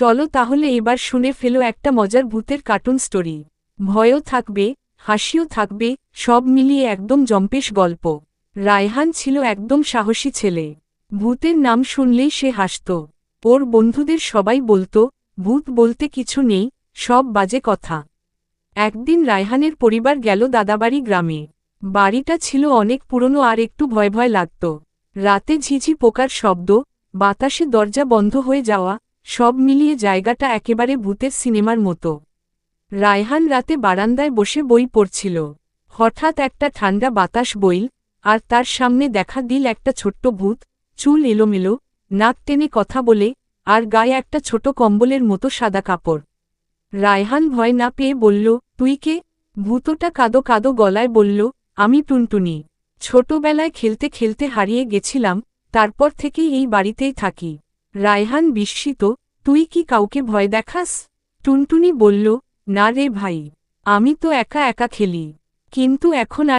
চলো তাহলে এবার শুনে ফেলো একটা মজার ভূতের কার্টুন স্টোরি। ভয়ও থাকবে, হাসিও থাকবে, সব মিলিয়ে একদম জম্পেশ গল্প। রায়হান ছিল একদম সাহসী ছেলে। ভূতের নাম শুনলেই সে হাসত। ওর বন্ধুদের সবাই বলতো, ভূত বলতে কিছু নেই, সব বাজে কথা। একদিন রায়হানের পরিবার গেল দাদাবাড়ি গ্রামে। বাড়িটা ছিল অনেক পুরনো আর একটু ভয় ভয় লাগত। রাতে ঝিঝি পোকার শব্দ, বাতাসে দরজা বন্ধ হয়ে যাওয়া সব মিলিয়ে জায়গাটা একেবারে ভূতের সিনেমার মতো। রায়হান রাতে বারান্দায় বসে বই পড়ছিল। হঠাৎ একটা ঠান্ডা বাতাস বইল, আর তার সামনে দেখা দিল একটা ছোট্ট ভূত, চুল এলোমেলো, নাক টেনে কথা বলে, আর গায়ে একটা ছোট কম্বলের মতো সাদা কাপড়। রায়হান ভয় না পেয়ে বলল, তুই কে? ভূতটা কাদো কাদো গলায় বলল, আমি টুনটুনি। ছোটবেলায় খেলতে খেলতে হারিয়ে গেছিলাম, তারপর থেকেই এই বাড়িতেই থাকি। রায়হান বিস্মিত, তুই কি কাউকে ভয় দেখাস? টুনটুনি বলল, না রে ভাই, আমি তো একা একা খেলি। কিন্তু এখন